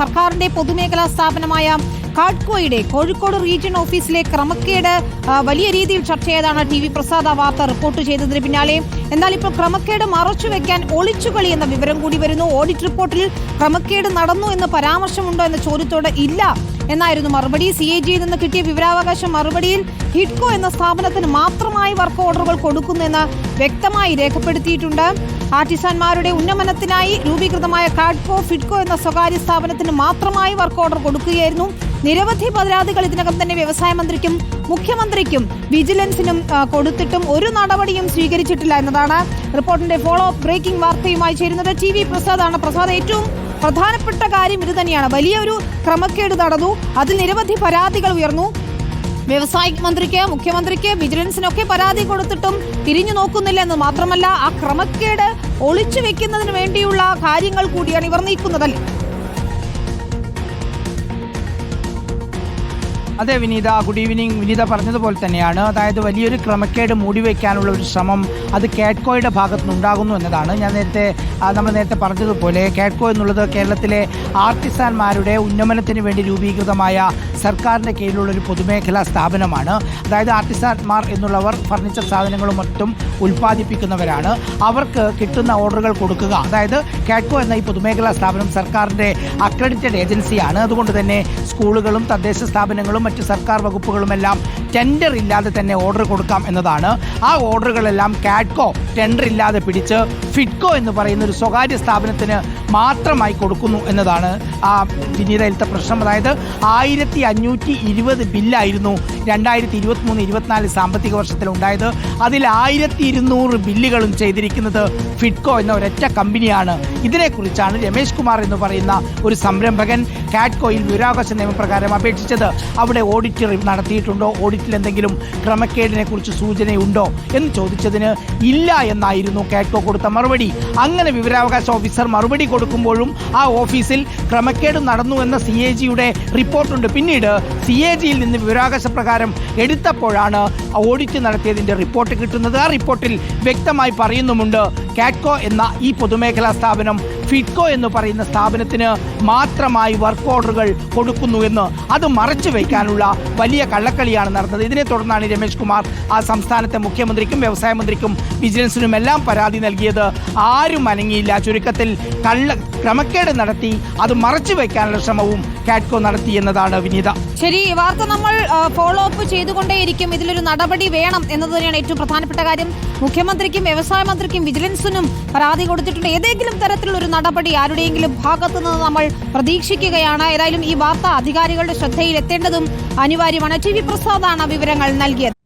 സർക്കാരിന്റെ പൊതുമേഖലാ സ്ഥാപനമായ കാഡ്കോയുടെ കോഴിക്കോട് റീജിയൻ ഓഫീസിലെ ക്രമക്കേട് വലിയ രീതിയിൽ ചർച്ചയായതാണ് ടി വി പ്രസാദ് ആ വാർത്ത റിപ്പോർട്ട് ചെയ്തതിന് പിന്നാലെ. എന്നാൽ ഇപ്പോൾ ക്രമക്കേട് മറച്ചുവെക്കാൻ ഒളിച്ചുകളി എന്ന വിവരം കൂടി വരുന്നു. ഓഡിറ്റ് റിപ്പോർട്ടിൽ ക്രമക്കേട് നടന്നു എന്ന് പരാമർശമുണ്ടോ എന്ന ചോദ്യത്തോട് ഇല്ല എന്നായിരുന്നു മറുപടി. സി എ ജിയിൽ നിന്ന് കിട്ടിയ വിവരാവകാശ മറുപടിയിൽ ഹിഡ്കോ എന്ന സ്ഥാപനത്തിന് മാത്രമായി വർക്ക് ഓർഡറുകൾ കൊടുക്കുന്നെന്ന് വ്യക്തമായി രേഖപ്പെടുത്തിയിട്ടുണ്ട്. ആർട്ടിസാൻമാരുടെ ഉന്നമനത്തിനായി രൂപീകൃതമായ കാഡ്കോ ഫിഡ്കോ എന്ന സ്വകാര്യ സ്ഥാപനത്തിന് മാത്രമായി വർക്ക് ഓർഡർ കൊടുക്കുകയായിരുന്നു. നിരവധി പരാതികൾ ഇതിനകം തന്നെ വ്യവസായ മന്ത്രിക്കും മുഖ്യമന്ത്രിക്കും വിജിലൻസിനും കൊടുത്തിട്ടും ഒരു നടപടിയും സ്വീകരിച്ചിട്ടില്ല എന്നതാണ് റിപ്പോർട്ടിന്റെ ഫോളോ അപ്പ് ബ്രേക്കിംഗ് വാർത്തയുമായി ചേരുന്നത്. ടി വി പ്രസാദാണ് പ്രസാദ് ഏറ്റവും പ്രധാനപ്പെട്ട കാര്യം ഇത് തന്നെയാണ്. വലിയൊരു ക്രമക്കേട് നടന്നു. അതിൽ നിരവധി പരാതികൾ ഉയർന്നു. വ്യവസായ മന്ത്രിക്ക് മുഖ്യമന്ത്രിക്ക് വിജിലൻസിനൊക്കെ പരാതി കൊടുത്തിട്ടും തിരിഞ്ഞു നോക്കുന്നില്ല എന്ന് മാത്രമല്ല ആ ക്രമക്കേട് ഒളിച്ചു വെക്കുന്നതിന് വേണ്ടിയുള്ള കാര്യങ്ങൾ കൂടിയാണ് ഇവർ നീക്കുന്നതല്ലേ? അതെ വിനീത. ഗുഡ് ഈവനിങ് വിനീത പറഞ്ഞതുപോലെ തന്നെയാണ്. അതായത് വലിയൊരു ക്രമക്കേട് മൂടിവെക്കാനുള്ള ഒരു ശ്രമം അത് കാറ്റ്കോയുടെ ഭാഗത്തു നിന്നുണ്ടാകുന്നു എന്നതാണ്. ഞാൻ നേരത്തെ നമ്മൾ നേരത്തെ പറഞ്ഞതുപോലെ കാറ്റ്കോ എന്നുള്ളത് കേരളത്തിലെ ആർട്ടിസാൻമാരുടെ ഉന്നമനത്തിന് വേണ്ടി രൂപീകൃതമായ സർക്കാരിന്റെ കീഴിലുള്ള ഒരു പൊതുമേഖലാ സ്ഥാപനമാണ്. അതായത് ആർട്ടിസാൻമാർ എന്നുള്ളവർ ഫർണിച്ചർ സാധനങ്ങളും മറ്റും ഉൽപ്പാദിപ്പിക്കുന്നവരാണ്. അവർക്ക് കിട്ടുന്ന ഓർഡറുകൾ കൊടുക്കുക. അതായത് കാറ്റ്കോ എന്ന ഈ പൊതുമേഖലാ സ്ഥാപനം സർക്കാരിന്റെ അക്രഡിറ്റഡ് ഏജൻസിയാണ്. അതുകൊണ്ട് തന്നെ സ്കൂളുകളും തദ്ദേശ സ്ഥാപനങ്ങളും മറ്റ് സർക്കാർ വകുപ്പുകളുമെല്ലാം ടെൻഡർ ഇല്ലാതെ തന്നെ ഓർഡർ കൊടുക്കാം എന്നതാണ്. ആ ഓർഡറുകളെല്ലാം കാറ്റ്കോ ടെൻഡർ ഇല്ലാതെ പിടിച്ച് ഫിറ്റ്കോ എന്ന് പറയുന്ന ഒരു സ്വകാര്യ സ്ഥാപനത്തിന് മാത്രമായി കൊടുക്കുന്നു എന്നതാണ് ആ പിന്നീട് പ്രശ്നം. അതായത് ആയിരത്തി അഞ്ഞൂറ്റി ഇരുപത് ബില്ലായിരുന്നു രണ്ടായിരത്തി ഇരുപത്തി മൂന്ന് ഇരുപത്തിനാല് സാമ്പത്തിക വർഷത്തിൽ ഉണ്ടായത് അതിൽ ആയിരത്തി ഇരുന്നൂറ് ബില്ലുകളും ചെയ്തിരിക്കുന്നത് ഫിറ്റ്കോ എന്ന ഒരൊറ്റ കമ്പനിയാണ്. ഇതിനെക്കുറിച്ചാണ് രമേശ് കുമാർ എന്ന് പറയുന്ന ഒരു സംരംഭകൻ കാറ്റ്കോയിൽ വിവരാവകാശ നിയമപ്രകാരം അപേക്ഷിച്ചത്. അവിടെ ഓഡിറ്റ് റി- നടത്തിയിട്ടുണ്ടോ? ഓഡിറ്റിൽ എന്തെങ്കിലും ക്രമക്കേടിനെ കുറിച്ച് സൂചനയുണ്ടോ? എന്ന് ചോദിച്ചതിന് ഇല്ല എന്നായിരുന്നു കാറ്റ്കോ കൊടുത്ത മറുപടി. അങ്ങനെ വിവരാവകാശ ഓഫീസർ മറുപടി കൊടുക്കുമ്പോഴും ആ ഓഫീസിൽ ക്രമക്കേട് നടന്നു എന്ന സി എ ജിയുടെ റിപ്പോർട്ടുണ്ട്. പിന്നീട് സി എ ജിയിൽ നിന്ന് വിവരാവകാശ പ്രകാരം എടുത്തപ്പോഴാണ് ഓഡിറ്റ് നടത്തിയതിന്റെ റിപ്പോർട്ട് കിട്ടുന്നത്. ആ റിപ്പോർട്ടിൽ വ്യക്തമായി പറയുന്നുമുണ്ട് കാറ്റ്കോ എന്ന ഈ പൊതുമേഖലാ സ്ഥാപനം ഫിഡ്കോ എന്ന് പറയുന്ന സ്ഥാപനത്തിന് മാത്രമായി വർക്ക് ഓർഡറുകൾ കൊടുക്കുന്നു എന്ന് അത് മറച്ചു വയ്ക്കാനുള്ള വലിയ കള്ളക്കളിയാണ് നടന്നത്. ഇതിനെ തുടർന്നാണ് രമേശ് കുമാർ ആ സംസ്ഥാനത്തെ മുഖ്യമന്ത്രിക്കും വ്യവസായ മന്ത്രിക്കും വിജിലൻസിനും എല്ലാം പരാതി നൽകിയത്. ആരും അനങ്ങിയില്ല. ചുരുക്കത്തിൽ കള്ള ക്രമക്കേട് നടത്തി അത് മറച്ചു വയ്ക്കാനുള്ള ശ്രമവും കാറ്റ്കോ നടത്തി എന്നതാണ് വിനീത. ശരി വാർത്ത നമ്മൾ ഫോളോ അപ്പ് ചെയ്തുകൊണ്ടേയിരിക്കും. ഇതിലൊരു നടപടി വേണം എന്നത് തന്നെയാണ് ഏറ്റവും പ്രധാനപ്പെട്ട കാര്യം. മുഖ്യമന്ത്രിക്കും വ്യവസായ മന്ത്രിക്കും വിജിലൻസിനും പരാതി കൊടുത്തിട്ടുണ്ട്. ഏതെങ്കിലും തരത്തിലുള്ള ഒരു നടപടി ആരുടെയെങ്കിലും ഭാഗത്തു നിന്ന് നമ്മൾ പ്രതീക്ഷിക്കുകയാണ്. ഏതായാലും ഈ വാർത്ത അധികാരികളുടെ ശ്രദ്ധയിൽ എത്തേണ്ടതും അനിവാര്യമാണ്. ടി വി പ്രസാദാണ് വിവരങ്ങൾ നൽകിയത്.